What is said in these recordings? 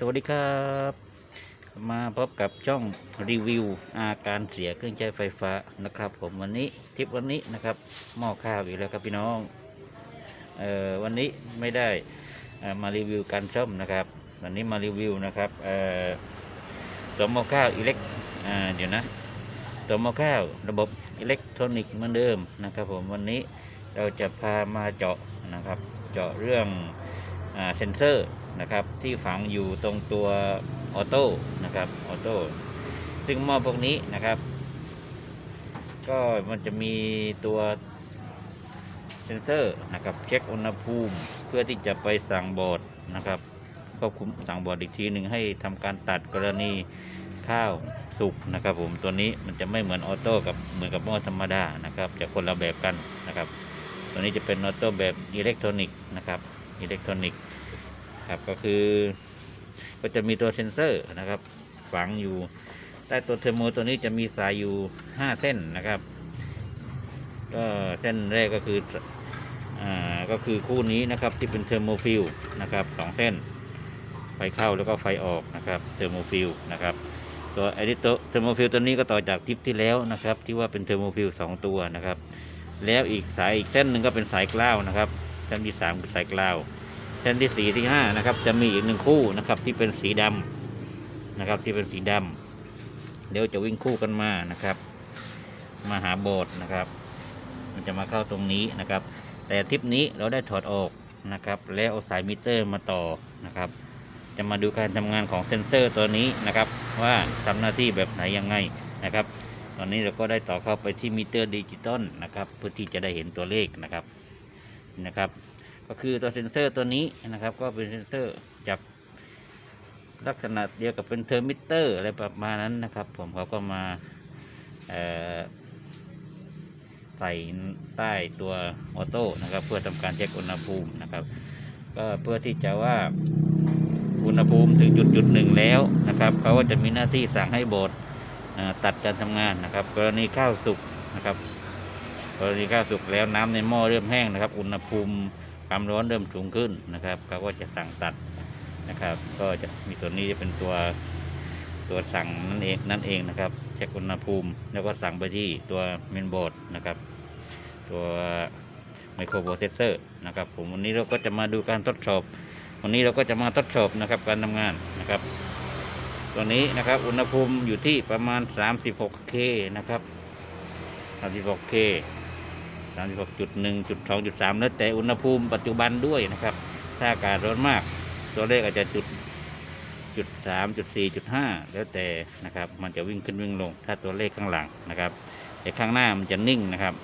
สวัสดีครับ มาพบกับช่องรีวิว อาการเสียเครื่องใช้ไฟฟ้านะครับ ผมวันนี้ทิปวันนี้นะครับหม้อข้าวอีกแล้วครับพี่น้องเอ่อวันนี้ไม่ได้มารีวิวการซ่อมนะครับ วันนี้มารีวิวนะครับเอ่อตัวหม้อข้าวอิเล็กอ่าเดี๋ยวนะตัวหม้อข้าวระบบอิเล็กทรอนิกส์เหมือนเดิมนะครับ ผมวันนี้เราจะพามาเจาะนะครับ เจาะเรื่อง เซนเซอร์นะครับที่ฝังอยู่ตรงตัวออโต้นะครับออโต้ซึ่งหม้อพวกนี้นะครับ ก็มันจะมีตัวเซนเซอร์นะครับเช็คอุณหภูมิเพื่อที่จะไปสั่งบอร์ดนะครับควบคุมสั่งบอร์ดอีกทีหนึ่งให้ทำการตัดกรณีข้าวสุกนะครับผมตัวนี้มันจะไม่เหมือนออโต้กับเหมือนกับหม้อธรรมดานะครับจะคนละแบบกันนะครับ ตัวนี้จะเป็นออโต้แบบอิเล็กทรอนิกส์นะครับ อิเล็กทรอนิกส์ครับก็คือ ก็จะมีตัวเซนเซอร์นะครับฝังอยู่ใต้ตัวเทอร์โมตัวนี้จะมีสายอยู่ 5 เส้นนะครับก็เส้นแรกก็คืออ่าก็คือคู่นี้นะครับที่เป็นเทอร์โมฟิลนะครับสองเส้น ไฟเข้าแล้วก็ไฟออกนะครับเทอร์โมฟิลนะครับตัวไอริโตเทอร์โมฟิลตัวนี้ก็ต่อจากทิปที่แล้วนะครับ ที่ว่าเป็นเทอร์โมฟิลสองตัวนะครับ แล้วอีกสายอีกเส้นหนึ่งก็เป็นสายกล้าวนะครับ เส้นที่สามคือสายกลาวเส้นที่สี่ที่ห้านะครับ จะมีอีกหนึ่งคู่นะครับที่เป็นสีดำนะครับที่เป็นสีดำเดี๋ยวจะวิ่งคู่กันมานะครับ มาหาโบสถ์นะครับ มันจะมาเข้าตรงนี้นะครับ แต่ทริปนี้เราได้ถอดออกนะครับ แล้วเอาสายมิเตอร์มาต่อนะครับ จะมาดูการทำงานของเซ็นเซอร์ตัวนี้นะครับ ว่าทำหน้าที่แบบไหนยังไงนะครับตอนนี้เราก็ได้ต่อเข้าไปที่มิเตอร์ดิจิตอลนะครับ เพื่อที่จะได้เห็นตัวเลขนะครับ นะครับ ก็คือตัวเซ็นเซอร์ตัวนี้นะครับ ก็เป็นเซ็นเซอร์จับลักษณะเดียวกับเป็นเทอร์มิเตอร์อะไรประมาณนั้นนะครับ ผมเขาก็มาใส่ใต้ตัวออโต้นะครับ เพื่อทำการเช็คอุณหภูมินะครับ ก็เพื่อที่จะว่าอุณหภูมิถึงจุดจุดหนึ่งแล้วนะครับเขาก็จะมีหน้าที่สั่งให้โบสตัดการทำงานนะครับ กรณีข้าวสุกนะครับ กรณีข้าวสุกแล้วน้ำในหม้อเริ่มแห้งนะครับ อุณหภูมิความร้อนเริ่มสูงขึ้นนะครับเขาก็จะสั่งตัดนะครับ ก็จะมีตัวนี้จะเป็นตัวตัวสั่งนั่นเองนั่นเองนะครับเช็คอุณหภูมิแล้วก็สั่งไปที่ตัวเมนบอร์ดนะครับ ตัวไมโครโปรเซสเซอร์นะครับผมวันนี้เราก็จะมาดูการทดสอบ วันนี้เราก็จะมาทดสอบนะครับการทำงานนะครับ ตัวนี้นะครับอุณหภูมิอยู่ที่ประมาณ 36K นะครับ 36K 36.1จุด2จุด3แล้วแต่อุณหภูมิปัจจุบันด้วยนะครับ ถ้าอากาศร้อนมาก ตัวเลขอาจจะจุดจุด3จุด4จุด5แล้วแต่นะครับ มันจะวิ่งขึ้นวิ่งลง ถ้าตัวเลขข้างหลังนะครับ แต่ข้างหน้ามันจะนิ่งนะครับ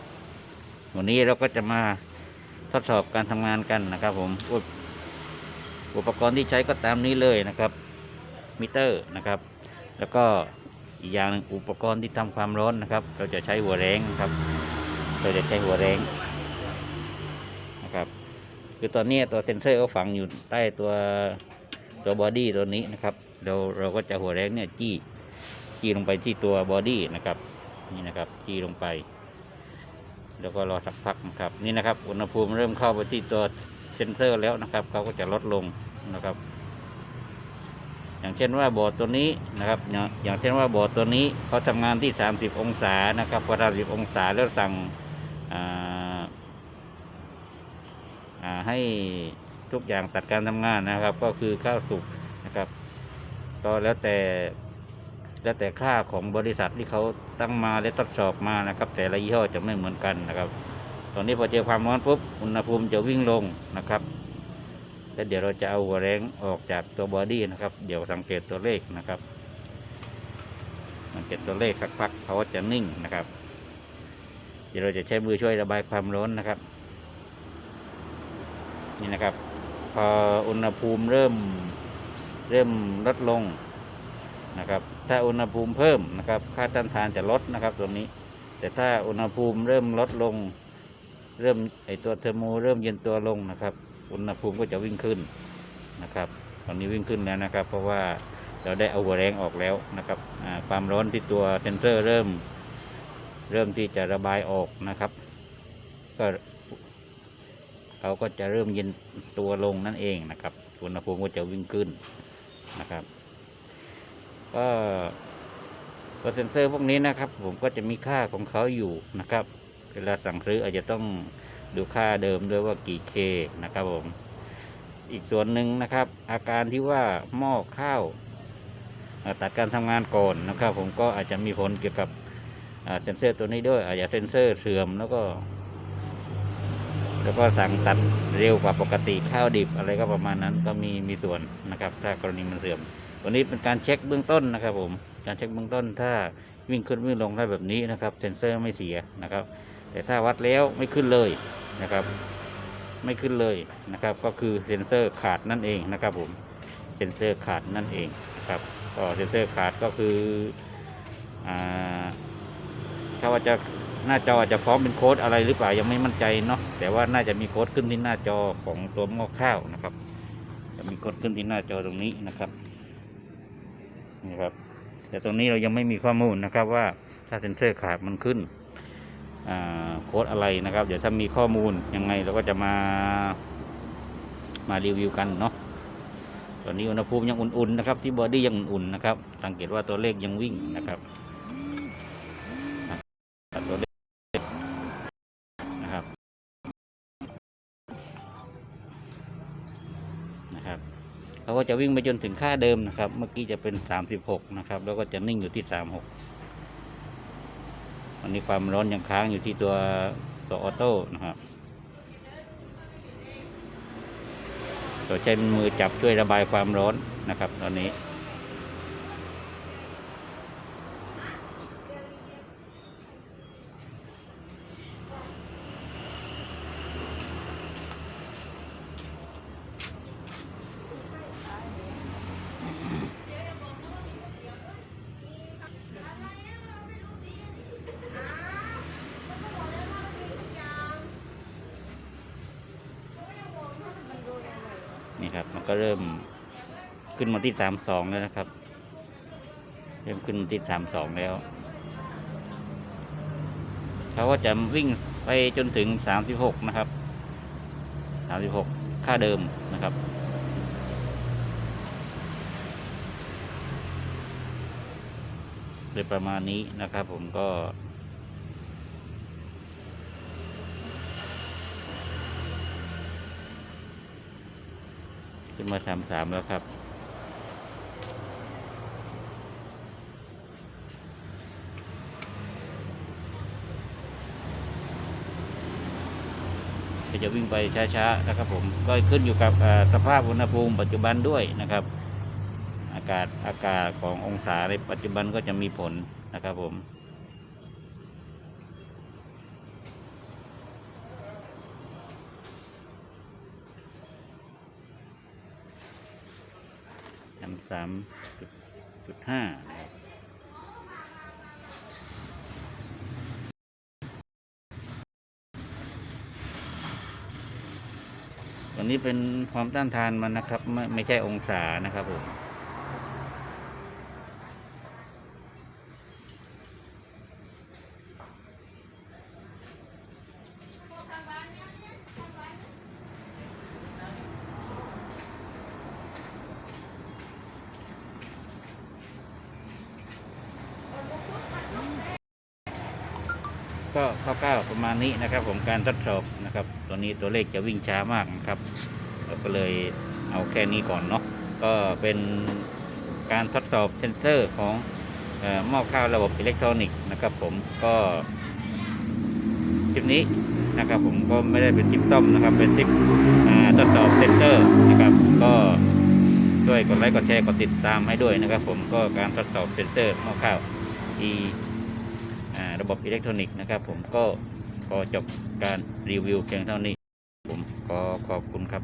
วันนี้เราก็จะมาทดสอบการทำงานกันนะครับ ผมอุปอุปกรณ์ที่ใช้ก็ตามนี้เลยนะครับ มิเตอร์นะครับ แล้วก็อีกอย่างหนึ่งอุปกรณ์ที่ทำความร้อนนะครับ เราจะใช้หัวแรงนะครับ เราจะใช้หัวแรงนะครับ คือตอนนี้ตัวเซนเซอร์ก็ฝังอยู่ใต้ตัวตัวบอดี้ตัวนี้นะครับเราเราก็จะหัวแรงเนี่ยจี้จี้ลงไปที่ตัวบอดี้นะครับนี่นะครับจี้ลงไป แล้วก็รอสักพักนะครับนี่นะครับ อุณหภูมิเริ่มเข้าไปที่ตัวเซนเซอร์แล้วนะครับเขาก็จะลดลงนะครับ อย่างเช่นว่าบอร์ดตัวนี้นะครับ อย่างเช่นว่าบอร์ดตัวนี้เขาทำงานที่ 30 องศานะครับพอ30องศาแล้วสั่ง ให้ทุกอย่างตัดการทำงานนะครับ ก็คือข้าวสุกนะครับ ก็แล้วแต่แล้วแต่ค่าของบริษัทที่เขาตั้งมาและทดสอบมานะครับ แต่ละยี่ห้อจะไม่เหมือนกันนะครับ ตอนนี้พอเจอความร้อนปุ๊บอุณหภูมิจะวิ่งลงนะครับแล้วเดี๋ยวเราจะเอาหัวแรงออกจากตัวบอดี้นะครับ เดี๋ยวสังเกตตัวเลขนะครับ สังเกตตัวเลขสักพักเขาจะนิ่งนะครับ ดี๋ยวเราจะใช้มือช่วยระบายความร้อนนะครับ นี่นะครับ พออุณหภูมิเริ่มเริ่มลดลงนะครับ ถ้าอุณหภูมิเพิ่มนะครับ ค่าต้านทานจะลดนะครับตัวนี้ แต่ถ้าอุณหภูมิเริ่มลดลง เริ่มไอตัวเทอร์โมเริ่มเย็นตัวลงนะครับ อุณหภูมิก็จะวิ่งขึ้นนะครับ ตอนนี้วิ่งขึ้นแล้วนะครับ เพราะว่าเราได้เอาหัวแรงออกแล้วนะครับความร้อนที่ตัวเซนเซอร์เริ่ม เริ่มที่จะระบายออกนะครับ ก็เขาก็จะเริ่มเย็นตัวลงนั่นเองนะครับอุณหภูมิก็จะวิ่งขึ้นนะครับ ก็ตัวเซนเซอร์พวกนี้นะครับ ผมก็จะมีค่าของเขาอยู่นะครับ เวลาสั่งซื้ออาจจะต้องดูค่าเดิมด้วยว่ากี่เคนะครับผมอีกส่วนหนึ่งนะครับ อาการที่ว่าหม้อข้าวตัดการทำงานก่อนนะครับ ผมก็อาจจะมีผลเกี่ยวกับ เซนเซอร์ตัวนี้ด้วยอาจจะเซนเซอร์เสื่อมแล้วก็ แล้วก็สั่งตัดเร็วกว่าปกติข้าวดิบอะไรก็ประมาณนั้นก็มีมีส่วนนะครับ ถ้ากรณีมันเสื่อมตัวนี้เป็นการเช็คเบื้องต้นนะครับ ผม การเช็คเบื้องต้น ถ้าวิ่งขึ้นวิ่งลงได้แบบนี้นะครับ เซนเซอร์ไม่เสียนะครับ แต่ถ้าวัดแล้วไม่ขึ้นเลยนะครับ ไม่ขึ้นเลยนะครับ ก็คือเซนเซอร์ขาดนั่นเองนะครับ ผมเซนเซอร์ขาดนั่นเองนะครับก็เซนเซอร์ขาดก็คืออ่า ถ้าว่าจะหน้าจออาจจะพร้อมเป็นโค้ดอะไรหรือเปล่ายังไม่มั่นใจเนาะแต่ว่าน่าจะมีโค้ดขึ้นที่หน้าจอของตัวหม้อข้าวนะครับ จะมีโค้ดขึ้นที่หน้าจอตรงนี้นะครับนี่ครับ แต่ตรงนี้เรายังไม่มีข้อมูลนะครับว่าถ้าเซนเซอร์ขาดมันขึ้นโค้ดอะไรนะครับ เดี๋ยวถ้ามีข้อมูลยังไงเราก็จะมามารีวิวกันเนาะตอนนี้อุณหภูมิยังอุ่นๆนะครับ ที่บอดี้ยังอุ่นๆนะครับ สังเกตว่าตัวเลขยังวิ่งนะครับ จะวิ่งไปจนถึงค่าเดิมนะครับ เมื่อกี้จะเป็น36นะครับ แล้วก็จะนิ่งอยู่ที่36วันนี้ความร้อนยังค้างอยู่ที่ตัวตัวออโต้นะครับตัวใช้มือจับช่วยระบายความร้อนนะครับ ตอนนี้ นี่ครับ มันก็เริ่มขึ้นมาที่สามสองแล้วนะครับ เริ่มขึ้นมาที่สามสองแล้ว เขาก็จะวิ่งไปจนถึงสามสิบหกนะครับสามสิบหกค่าเดิมนะครับโดยประมาณนี้นะครับผมก็ ขึ้นมาสามสามแล้วครับ จะวิ่งไปช้าๆนะครับผม ก็ขึ้นอยู่กับสภาพอุณหภูมิปัจจุบันด้วยนะครับ อากาศอากาศขององศาในปัจจุบันก็จะมีผลนะครับผม สามจุดจุดห้านะครับตัวนี้เป็นความต้านทานมันนะครับ ไม่ไม่ใช่องศานะครับผม ก็คร่าวๆประมาณนี้นะครับ ผมการทดสอบนะครับตัวนี้ตัวเลขจะวิ่งช้ามากนะครับเราก็เลยเอาแค่นี้ก่อนเนาะก็เป็นการทดสอบเซนเซอร์ของหม้อข้าวระบบอิเล็กทรอนิกส์นะครับ ผมก็คลิปนี้นะครับ ผมก็ไม่ได้เป็นคลิปซ่อมนะครับ เป็นคลิปทดสอบเซนเซอร์นะครับ ก็ช่วยกดไลค์กดแชร์กดติดตามให้ด้วยนะครับ ผมก็การทดสอบเซนเซอร์หม้อข้าวที ระบบอิเล็กทรอนิกส์นะครับ ผมก็ขอจบการรีวิวเพียงเท่านี้ ผมขอขอบคุณครับ